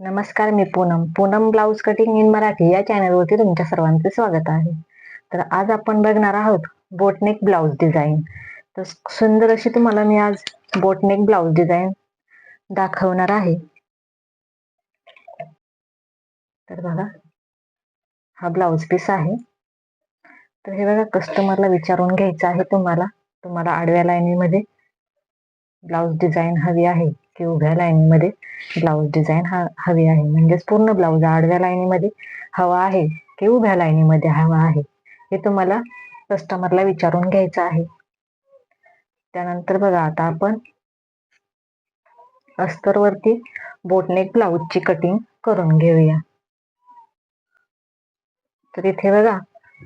नमस्कार मी Poonam. Poonam blouse cutting in Marathi या चॅनलवरती तुमच्या सर्वांचे स्वागत आहे. तर आज आपण बघणार आहोत बोटनेक ब्लाऊज डिझाईन. तर सुंदर अशी तुम्हाला मी आज बोटनेक ब्लाऊज डिझाईन दाखवणार आहे. तर बघा हा ब्लाऊज पीस आहे. तर हे बघा कस्टमरला विचारून घ्यायचं आहे तुम्हाला. तुम्हाला आडव्या लाईनीमध्ये ब्लाऊज डिझाईन हवी आहे. की उभ्या लाईनीमध्ये ब्लाऊज डिझाईन हा हवी आहे. म्हणजेच पूर्ण ब्लाऊज आडव्या लाईनीमध्ये हवा आहे की उभ्या लाईनीमध्ये हवा आहे हे तुम्हाला कस्टमरला विचारून घ्यायचं आहे. त्यानंतर बघा आता आपण अस्तरवरती बोटनेक ब्लाऊजची कटिंग करून घेऊया. तर इथे बघा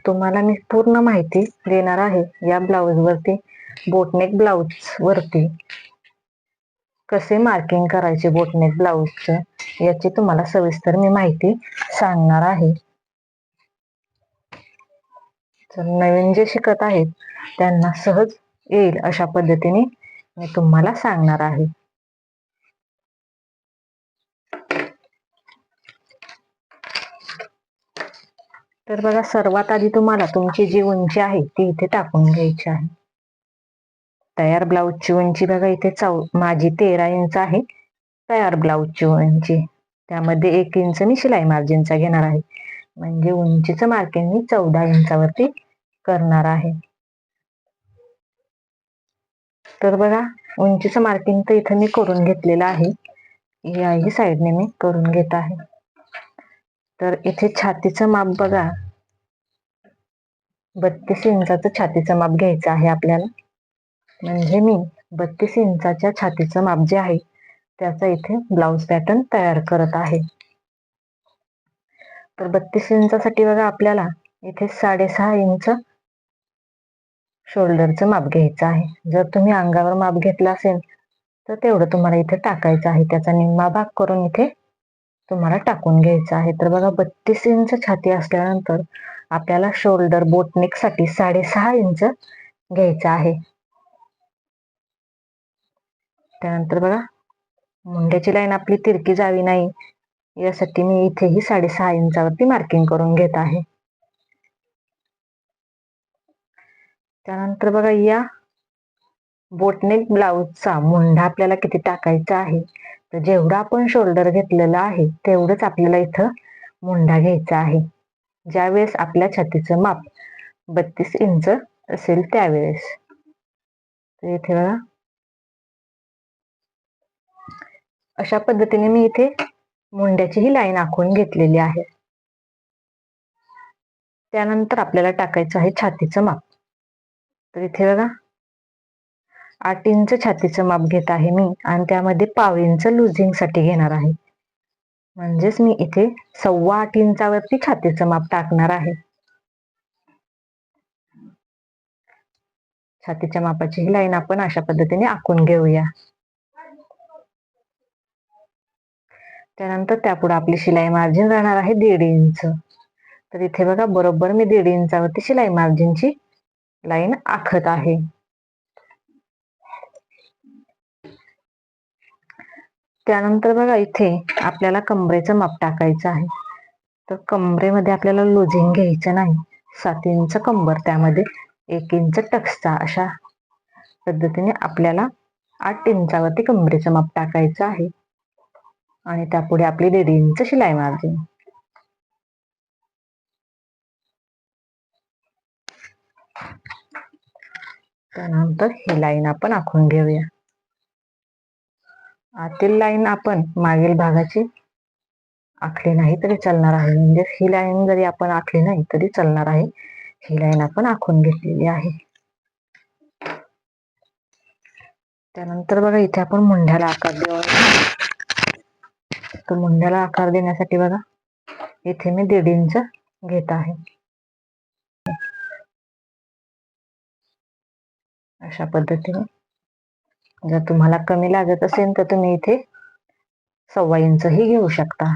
तुम्हाला मी पूर्ण माहिती देणार आहे. या ब्लाऊज वरती बोटनेक ब्लाऊज वरती कसे मार्किंग करायचे बोटनेक ब्लाऊजचं याची तुम्हाला सविस्तर मी माहिती सांगणार आहे. तर नवीन जे शिकत आहेत त्यांना सहज येईल अशा पद्धतीने मी तुम्हाला सांगणार आहे. तर बघा सर्वात आधी तुम्हाला तुमची जी उंची आहे ती इथे टाकून घ्यायची आहे. तयार ब्लाऊजची उंची बघा इथे चौ माझी तेरा इंच आहे. तयार ब्लाऊजची उंची त्यामध्ये एक इंच मी शिलाई मार्जिनचा घेणार आहे. म्हणजे उंचीचं मार्किंग मी चौदा इंचावरती करणार आहे. तर बघा उंचीचं मार्किंग तर इथं मी करून घेतलेलं आहे. याही साईडने मी करून घेत आहे. तर इथे छातीचं माप बघा. बत्तीस इंचाचं छातीचं माप घ्यायचं आहे आपल्याला. म्हणजे मी बत्तीस इंचाच्या छातीचं माप जे आहे त्याचा इथे ब्लाऊज पॅटर्न तयार करत आहे. तर बत्तीस इंचासाठी बघा आपल्याला इथे साडेसहा इंच शोल्डरचं माप घ्यायचं आहे. जर तुम्ही अंगावर माप घेतलं असेल तर तेवढं तुम्हाला इथे टाकायचं आहे. त्याचा निम्मा भाग करून इथे तुम्हाला टाकून घ्यायचं आहे. तर बघा बत्तीस इंच छाती असल्यानंतर आपल्याला शोल्डर बोटनेकसाठी साडेसहा इंच घ्यायचं आहे. त्यानंतर बघा मुंड्याची लाईन आपली तिरकी जावी नाही. यासाठी मी इथेही साडेसहा इंचावरती मार्किंग करून घेत आहे. त्यानंतर बघा या बोटनेक ब्लाऊजचा मुंडा आपल्याला किती टाकायचा आहे? तर जेवढा आपण शोल्डर घेतलेला आहे तेवढंच आपल्याला इथं मुंडा घ्यायचा आहे. ज्यावेळेस आपल्या छातीचं माप बत्तीस इंच असेल त्यावेळेस. इथे बघा अशा पद्धतीने मी इथे मुंड्याची ही लाईन आखून घेतलेली आहे. त्यानंतर आपल्याला टाकायचं आहे छातीचं माप. तर इथे बघा आठ इंच छातीचं माप घेत आहे मी आणि त्यामध्ये पाव इंच लुझिंगसाठी घेणार आहे. म्हणजेच मी इथे सव्वा आठ इंचावरती छातीचं माप टाकणार आहे. छातीच्या मापाची ही लाईन आपण अशा पद्धतीने आखून घेऊया. त्यानंतर त्यापुढे आपली शिलाई मार्जिन राहणार आहे दीड इंच. तर इथे बघा बरोबर मी दीड इंचावरती शिलाई मार्जिनची लाईन आखत आहे. त्यानंतर बघा इथे आपल्याला कमरेचं माप टाकायचं आहे. तर कमरेमध्ये आपल्याला लुझिंग घ्यायचं नाही. सात इंच कंबर त्यामध्ये एक इंच टक्सचा अशा पद्धतीने आपल्याला आठ इंचावरती कमरेचं माप टाकायचं आहे. आणि त्यापुढे आपली दीड इंच शिलाई मार्जिन त्यानंतर ही लाईन आपण आखून घेऊया. आतील लाईन आपण मागील भागाची आखली नाही तरी चालणार आहे. म्हणजे ही लाईन जरी आपण आखली नाही तरी चालणार आहे. ही लाईन आपण आखून घेतलेली आहे. त्यानंतर बघा इथे आपण मुंढ्याला आकार देऊ. तर मुंड्याला आकार देण्यासाठी बघा. इथे मी दीड इंच घेत आहे. अशा पद्धतीने. जर तुम्हाला कमी लागत असेल तर तुम्ही इथे सव्वा इंच ही घेऊ शकता.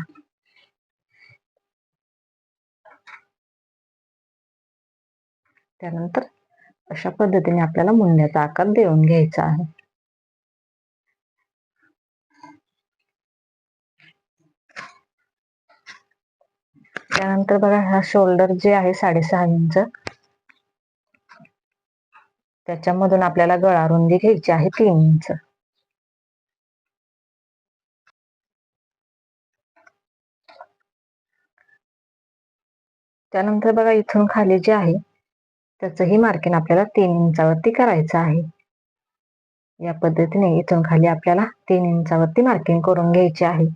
त्यानंतर अशा पद्धतीने आपल्याला मुंड्याचा आकार देऊन घ्यायचा आहे. त्यानंतर बघा हा शोल्डर जे आहे साडेसहा इंच त्याच्यामधून आपल्याला गळा रुंदी घ्यायची आहे तीन इंच त्यानंतर बघा इथून खाली जे आहे त्याचंही मार्किंग आपल्याला तीन इंचावरती करायचं आहे. या पद्धतीने इथून खाली आपल्याला तीन इंचावरती मार्किंग करून घ्यायची आहे.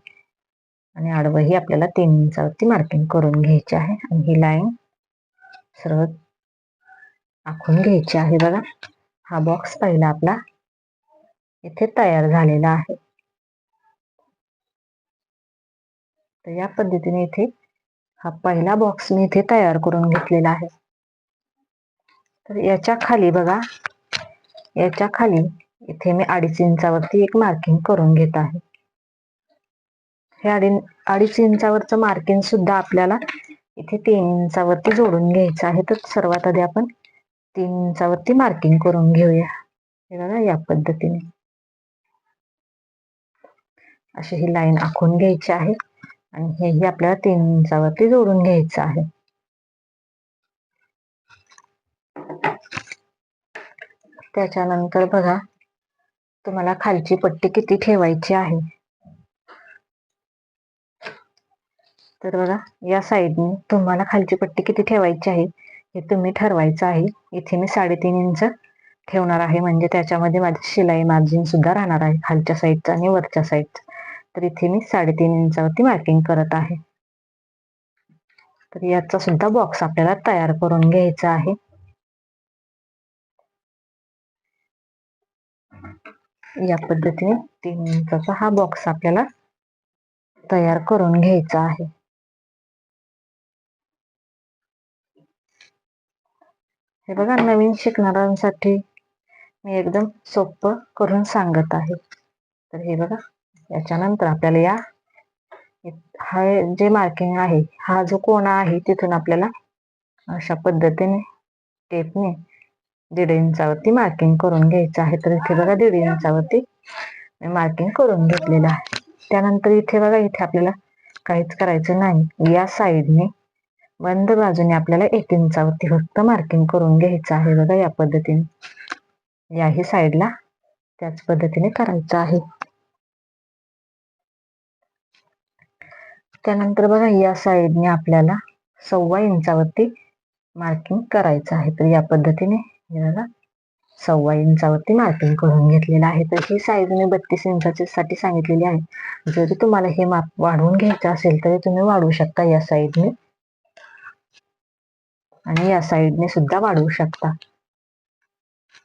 आणि आडवंही आपल्याला तीन इंचावरती मार्किंग करून घ्यायची आहे. आणि ही लाईन सर्व आखून घ्यायची आहे बघा. हा बॉक्स पहिला आपला इथे तयार झालेला आहे. तर या पद्धतीने इथे हा पहिला बॉक्स मी इथे तयार करून घेतलेला आहे. तर याच्या खाली बघा. याच्या खाली इथे मी अडीच इंचावरती एक मार्किंग करून घेत आहे. हे अडी अडीच इंचावरचं मार्किंग सुद्धा आपल्याला इथे तीन इंचावरती जोडून घ्यायचं आहे. तर सर्वात आधी आपण तीन इंचावरती मार्किंग करून घेऊया. हे बघा या पद्धतीने. अशी ही लाईन आखून घ्यायची आहे आणि हेही आपल्याला तीन इंचावरती जोडून घ्यायचं आहे. त्याच्यानंतर बघा तुम्हाला खालची पट्टी किती ठेवायची आहे. तर बघा या साईडने तुम्हाला खालची पट्टी किती ठेवायची आहे हे तुम्ही ठरवायचं आहे. इथे मी साडेतीन इंच ठेवणार आहे म्हणजे त्याच्यामध्ये माझी शिलाई मार्जिन सुद्धा राहणार आहे खालच्या साईडचं आणि वरच्या साईडचं तर इथे मी साडेतीन इंचावरती मार्किंग करत आहे. तर याचा सुद्धा बॉक्स आपल्याला तयार करून घ्यायचा आहे. या पद्धतीने तीन इंचाचा हा बॉक्स आपल्याला तयार करून घ्यायचा आहे. हे बघा नवीन शिकणाऱ्यांसाठी मी एकदम सोपं करून सांगत आहे. तर हे बघा याच्यानंतर आपल्याला या हा जे मार्किंग आहे हा जो कोणा आहे तिथून आपल्याला अशा पद्धतीने टेपने दीड इंचावरती मार्किंग करून घ्यायचं आहे. तर इथे बघा दीड इंचावरती मी मार्किंग करून घेतलेलं आहे. त्यानंतर इथे बघा इथे आपल्याला काहीच करायचं नाही. या साईडने बंद बाजूने आपल्याला एक इंचावरती फक्त मार्किंग करून घ्यायचं आहे बघा या पद्धतीने. याही साईडला त्याच पद्धतीने करायचं आहे. त्यानंतर बघा या साईडने आपल्याला सव्वा इंचावरती मार्किंग करायचं आहे. तर या पद्धतीने बघा सव्वा इंचावरती मार्किंग करून घेतलेलं आहे. तर ही साईज मी बत्तीस इंचाच्या साठी सांगितलेली आहे. जरी तुम्हाला हे माप वाढवून घ्यायचं असेल तरी तुम्ही वाढवू शकता या साईडने आणि या साईडने सुद्धा वाढवू शकता.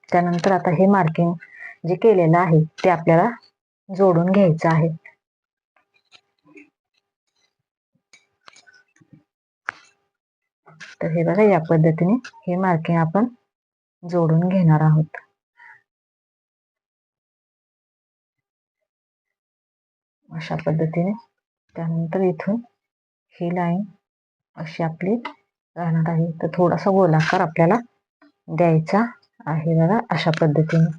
त्यानंतर आता हे मार्किंग जे केलेलं आहे ते आपल्याला जोडून घ्यायचं आहे. तर हे बघा या पद्धतीने हे मार्किंग आपण जोडून घेणार आहोत. अशा पद्धतीने त्यानंतर इथून ही लाईन अशी आपली राहणार आहे. तर थोडासा गोलाकार आपल्याला द्यायचा आहे बघा अशा पद्धतीने.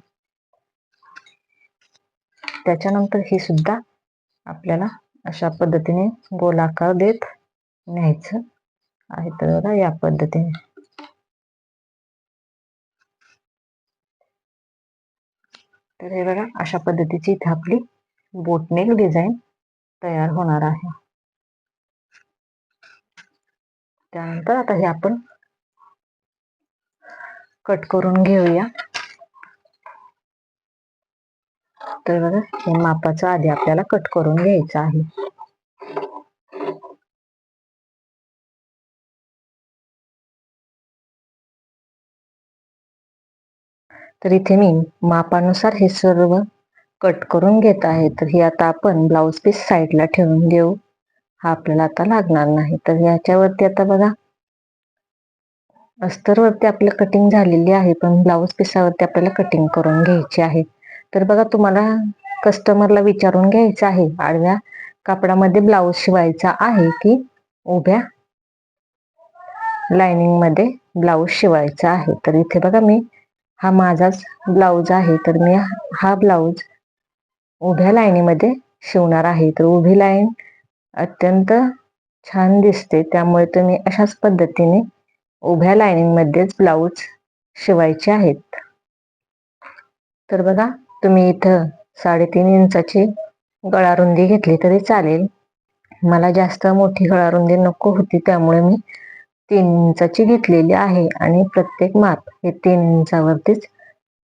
त्याच्यानंतर ही सुद्धा आपल्याला अशा पद्धतीने गोलाकार देत न्यायचं आहे तर बघा या पद्धतीने. तर हे बघा अशा पद्धतीची इथे आपली बोटनेक डिझाईन तयार होणार आहे. त्यानंतर आता हे आपण कट करून घेऊया. तर बघा हे मापाचं आधी आपल्याला कट करून घ्यायचं आहे. तर इथे मी मापानुसार हे सर्व कट करून घेत आहे. तर हे आता आपण ब्लाऊज पीस साईडला ठेवून देऊ हा आपल्याला आता लागणार नाही. तर याच्यावरती आता बघा. अस्तरवरती आपलं कटिंग झालेली आहे पण ब्लाऊज पिसावरती आपल्याला कटिंग करून घ्यायची आहे. तर बघा तुम्हाला कस्टमरला विचारून घ्यायचं आहे. आडव्या कापडामध्ये ब्लाऊज शिवायचा आहे की उभ्या लाइनिंगमध्ये ब्लाऊज शिवायचा आहे. तर इथे बघा मी हा माझाच ब्लाऊज आहे. तर मी हा ब्लाऊज उभ्या लाईनीमध्ये शिवणार आहे. तर उभी लाईन अत्यंत छान दिसते. त्यामुळे तुम्ही अशाच पद्धतीने उभ्या लाईनिंग मध्येच ब्लाऊज शिवायचे आहेत. तर बघा तुम्ही इथं साडेतीन इंचाची गळारुंदी घेतली तरी चालेल. मला जास्त मोठी गळारुंदी नको होती त्यामुळे मी तीन इंचाची घेतलेली आहे आणि प्रत्येक माप हे तीन इंचावरतीच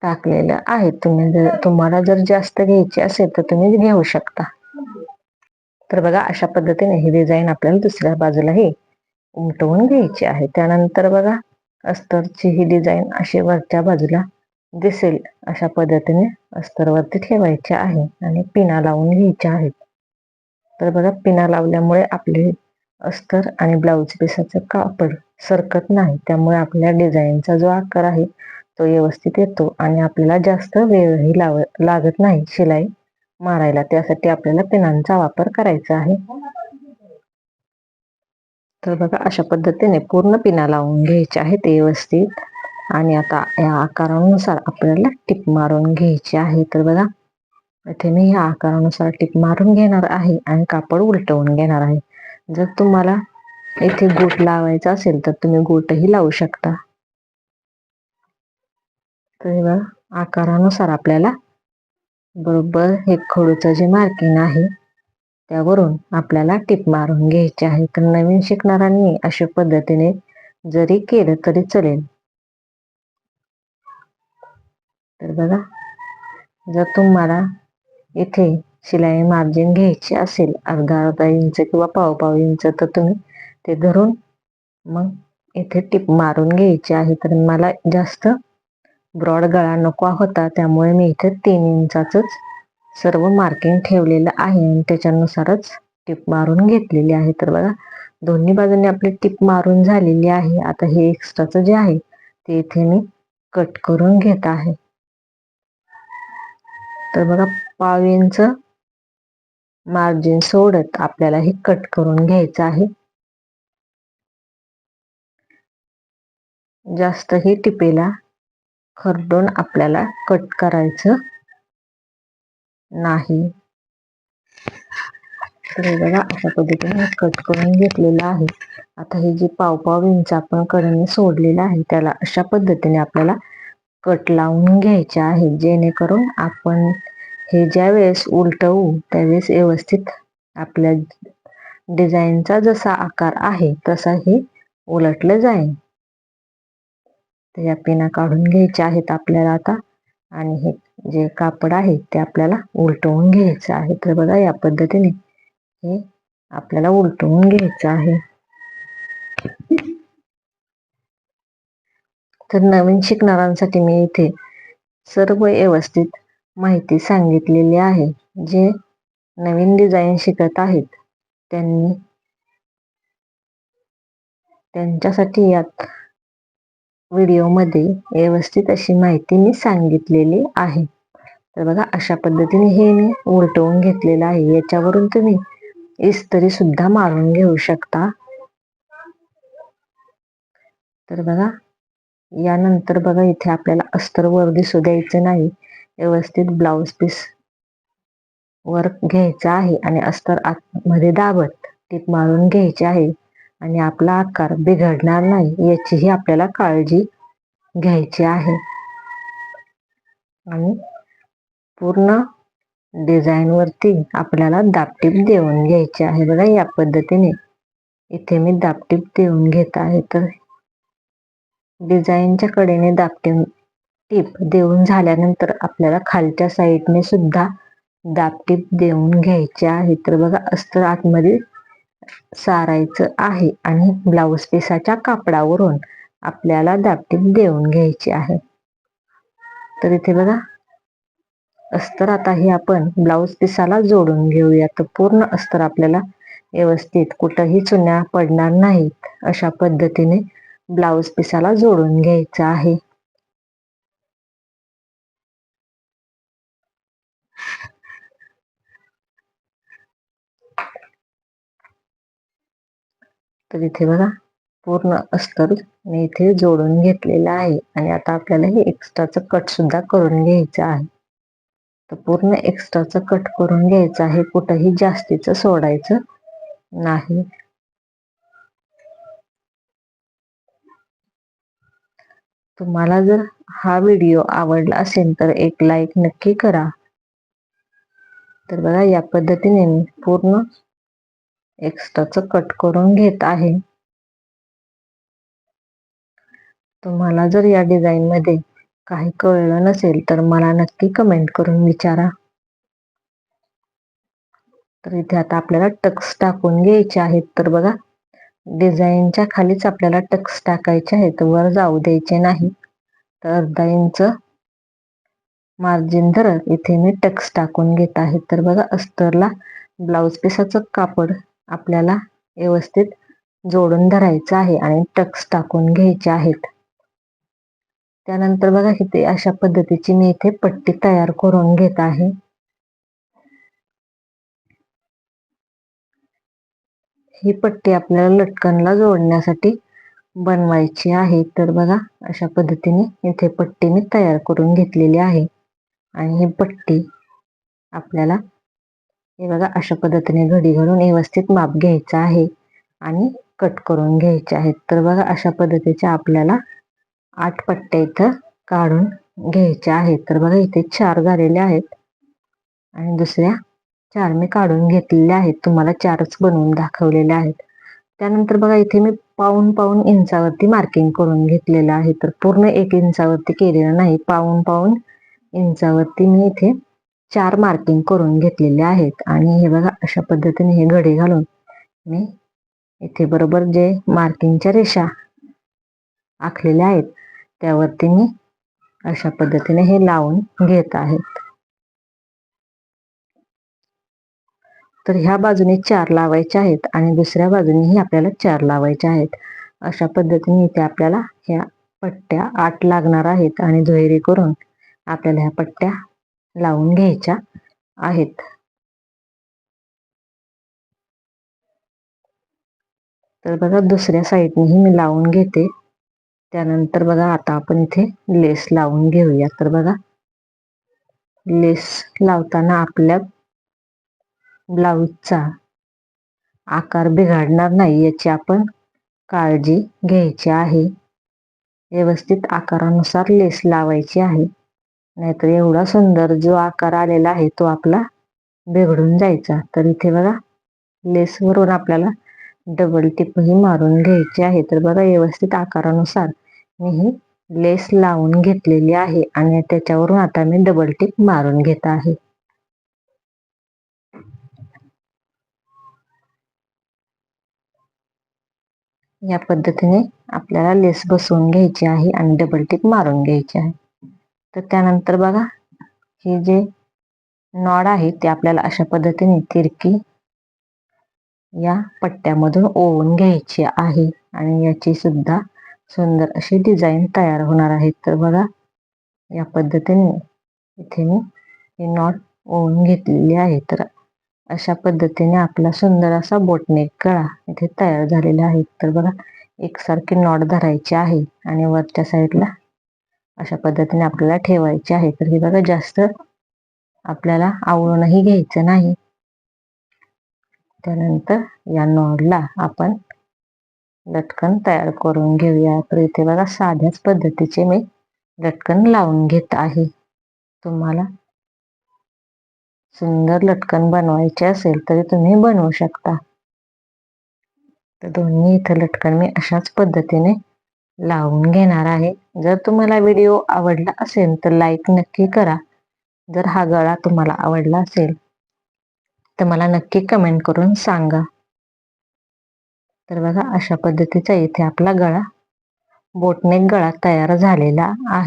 टाकलेलं आहे. तुम्ही जर तुम्हाला जर जास्त घ्यायची असेल तर तुम्ही घेऊ शकता. तर बघा अशा पद्धतीने ही डिझाईन आपल्याला दुसऱ्या बाजूलाही उमटवून घ्यायची आहे. त्यानंतर बघा अस्तरची ही डिझाईन अशी वरच्या बाजूला दिसेल अशा पद्धतीने अस्तरवरती ठेवायचे आहे आणि पिना लावून घ्यायच्या आहेत. तर बघा पिना लावल्यामुळे आपले अस्तर आणि ब्लाऊज पिसाचं कापड सरकत नाही. त्यामुळे आपल्या डिझाईनचा जो आकार आहे तो व्यवस्थित येतो आणि आपल्याला जास्त वेळही लाव लागत नाही. शिलाई मारायला. त्यासाठी आपल्याला पिनांचा वापर करायचा आहे. तर बघा अशा पद्धतीने पूर्ण पिना लावून घ्यायचे आहेत व्यवस्थित. आणि आता या आकारानुसार आपल्याला टिप मारून घ्यायची आहे. तर बघा इथे मी ह्या आकारानुसार टिप मारून घेणार आहे आणि कापड उलटवून घेणार आहे. जर तुम्हाला इथे गोट लावायचा असेल तर तुम्ही गोटही लावू शकता. तर बघा आकारानुसार आपल्याला बरोबर हे खडूचं जे मार्किंग आहे त्यावरून आपल्याला टिप मारून घ्यायची आहे. तर नवीन शिकणाऱ्यांनी अशा पद्धतीने जरी केलं तरी चालेल. तर बघा जर तुम्हाला इथे शिलाई मार्जिन घ्यायची असेल अर्धा अर्धा इंच किंवा पाव पाव इंच तर तुम्ही ते धरून मग इथे टिप मारून घ्यायची आहे. तर मला जास्त ब्रॉड गळा नको होता त्यामुळे मी इथे तीन इंचाच सर्व मार्किंग ठेवलेलं आहे आणि त्याच्यानुसारच टिप मारून घेतलेली आहे. तर बघा दोन्ही बाजूने आपली टिप मारून झालेली आहे. आता हे एक्स्ट्राचं जे आहे ते इथे मी कट करून घेत आहे. तर बघा पाव इंच मार्जिन सोडत आपल्याला हे कट करून घ्यायचं आहे. जास्त ही टिपेला खरडून आपल्याला कट करायचं नाही. तर बघा अशा पद्धतीने कट करून घेतलेलं आहे. आता हे जे पावपाव पाव इंच आपण कडेने सोडलेलं आहे त्याला अशा पद्धतीने आपल्याला कट लावून घ्यायचे आहे. जेणेकरून आपण हे ज्या वेळेस उलटवू त्यावेळेस व्यवस्थित आपल्या डिझाईनचा जसा आकार आहे तसा हे उलटलं जाईल. तर या पिना काढून घ्यायच्या आहेत आपल्याला आता. आणि हे जे कापड आहे ते आपल्याला उलटवून घ्यायचं आहे. तर बघा या पद्धतीने हे आपल्याला उलटवून घ्यायचं आहे. तर नवीन शिकणाऱ्यांसाठी मी इथे सर्व व्यवस्थित माहिती सांगितलेली आहे. जे नवीन डिझाईन शिकत आहेत त्यांनी त्यांच्यासाठी यात व्हिडिओमध्ये व्यवस्थित अशी माहिती मी सांगितलेली आहे. तर बघा अशा पद्धतीने हे मी उलटवून घेतलेलं आहे. याच्यावरून तुम्ही इस्त्री सुद्धा मारून घेऊ शकता. तर बघा यानंतर बघा इथे आपल्याला अस्तर वर दिसू द्यायचं नाही. व्यवस्थित ब्लाऊज पीस वर घ्यायचा आहे आणि अस्तर आतमध्ये दाबत टीप मारून घ्यायचे आहे. आणि आपला आकार बिघडणार नाही याचीही आपल्याला काळजी घ्यायची आहे. आणि पूर्ण डिझाईनवरती आपल्याला दापटीप देऊन घ्यायची आहे. बघा या पद्धतीने इथे मी दापटीप देऊन घेत आहे. तर डिझाईनच्या कडेने दापटीप टीप देऊन झाल्यानंतर आपल्याला खालच्या साईडने सुद्धा दापटीप देऊन घ्यायचे आहे. तर बघा अस्तर आतमध्ये सारायचं आहे आणि ब्लाऊज पिसाच्या कापडावरून आपल्याला दापटीप देऊन घ्यायची आहे. तर इथे बघा. अस्तर आता हे आपण ब्लाऊज पिसाला जोडून घेऊया. तर पूर्ण अस्तर आपल्याला व्यवस्थित कुठंही चुन्या पडणार नाहीत अशा पद्धतीने ब्लाऊज पिसाला जोडून घ्यायचं आहे. तर इथे बघा पूर्ण अस्तर मी इथे जोडून घेतलेला आहे. आणि आता आपल्याला हे एक्स्ट्राचं कट सुद्धा करून घ्यायचं आहे. तर पूर्ण एक्स्ट्राचं कट करून घ्यायचं आहे. कुठंही जास्तीचं सोडायचं नाही. तुम्हाला जर हा व्हिडिओ आवडला असेल तर एक लाईक नक्की करा. तर बघा या पद्धतीने मी पूर्ण एक्स्ट्राचं कट करून घेत आहे. तुम्हाला जर या डिझाईन मध्ये काही कळलं नसेल तर मला नक्की कमेंट करून विचारा. तर इथे आता आपल्याला टक्स टाकून घ्यायचे आहेत. तर बघा डिझाईनच्या खालीच आपल्याला टक्स टाकायचे आहेत. वर जाऊ द्यायचे नाही. तर अर्धा इंच मार्जिन धरत इथे मी टक्स टाकून घेत आहे. तर बघा अस्तरला ब्लाऊज पिसाचं कापड आपल्याला व्यवस्थित जोडून धरायचं आहे आणि टक्स टाकून घ्यायचे आहेत. त्यानंतर बघा इथे अशा पद्धतीची मी इथे पट्टी तयार करून घेत आहे. ही पट्टी आपल्याला लटकनला जोडण्यासाठी बनवायची आहे. तर बघा अशा पद्धतीने इथे पट्टी मी तयार करून घेतलेली आहे. आणि ही पट्टी आपल्याला हे बघा अशा पद्धतीने घडी घालून व्यवस्थित माप घ्यायचं आहे आणि कट करून घ्यायचे आहेत. तर बघा अशा पद्धतीच्या आपल्याला आठ पट्ट्या इथं काढून घ्यायच्या आहेत. तर बघा इथे चार झालेले आहेत आणि दुसऱ्या चार मी काढून घेतलेल्या आहेत. तुम्हाला चारच बनवून दाखवलेले आहेत. त्यानंतर बघा इथे मी पाऊन पाऊन इंचावरती मार्किंग करून घेतलेलं आहे. तर पूर्ण एक इंचावरती केलेलं नाही. पाऊन पाऊन इंचावरती मी इथे चार मार्किंग करून घेतलेले आहेत. आणि हे बघा अशा पद्धतीने हे घडे घालून मी इथे बरोबर जे मार्किंगच्या रेषा आखलेल्या आहेत त्यावरती मी अशा पद्धतीने हे लावून घेत आहेत तर ह्या बाजूने चार लावायचे आहेत आणि दुसऱ्या बाजूनेही आपल्याला चार लावायचे आहेत. अशा पद्धतीने इथे आपल्याला ह्या पट्ट्या आठ लागणार आहेत आणि दुहेरी करून आपल्याला ह्या पट्ट्या लावून घ्यायच्या आहेत. तर बघा दुसऱ्या साईडनेही मी लावून घेते. त्यानंतर बघा आता आपण इथे लेस लावून घेऊया. तर बघा लेस लावताना आपल्या ब्लाऊजचा आकार बिघडणार नाही याची आपण काळजी घ्यायची आहे. व्यवस्थित आकारानुसार लेस लावायची आहे. नाहीतर एवढा सुंदर जो आकार आलेला आहे तो आपला बिघडून जायचा. तर इथे बघा लेसवरून आपल्याला डबल टिपही मारून घ्यायची आहे. तर बघा व्यवस्थित आकारानुसार मी ही लेस लावून घेतलेली आहे आणि त्याच्यावरून आता मी डबल टिप मारून घेत आहे. या पद्धतीने आपल्याला लेस बसवून घ्यायची आहे आणि डबल टिप मारून घ्यायची आहे. तर त्यानंतर बघा हे जे नॉड आहे ते आपल्याला अशा पद्धतीने तिरकी या पट्ट्यामधून ओवून घ्यायची आहे. आणि याची सुद्धा सुंदर अशी डिझाईन तयार होणार आहे. तर बघा या पद्धतीने इथे मी हे नॉट ओवून घेतलेली आहे. तर अशा पद्धतीने आपला सुंदर असा बोटनेक गळा इथे तयार झालेला आहे. तर बघा एकसारखी नॉट धरायची आहे. आणि वरच्या साईडला अशा पद्धतीने आपल्याला ठेवायचे आहे. तर हे बघा जास्त आपल्याला आवळूनही घ्यायचं नाही. त्यानंतर या नॉडला आपण लटकन तयार करून घेऊया. तर इथे बघा साध्याच पद्धतीचे मी लटकन लावून घेत आहे. तुम्हाला सुंदर लटकन बनवायचे असेल तरी तुम्ही बनवू शकता. तर दोन्ही इथं लटकन मी अशाच पद्धतीने लावून घेणार आहे. जर तुम्हाला व्हिडिओ आवडला असेल तर लाईक नक्की करा. जर हा गळा तुम्हाला आवडला असेल तर मला नक्की कमेंट करून सांगा. तर बघा अशा पद्धतीचा इथे आपला गळा बोटनेक गळा तयार झालेला आहे.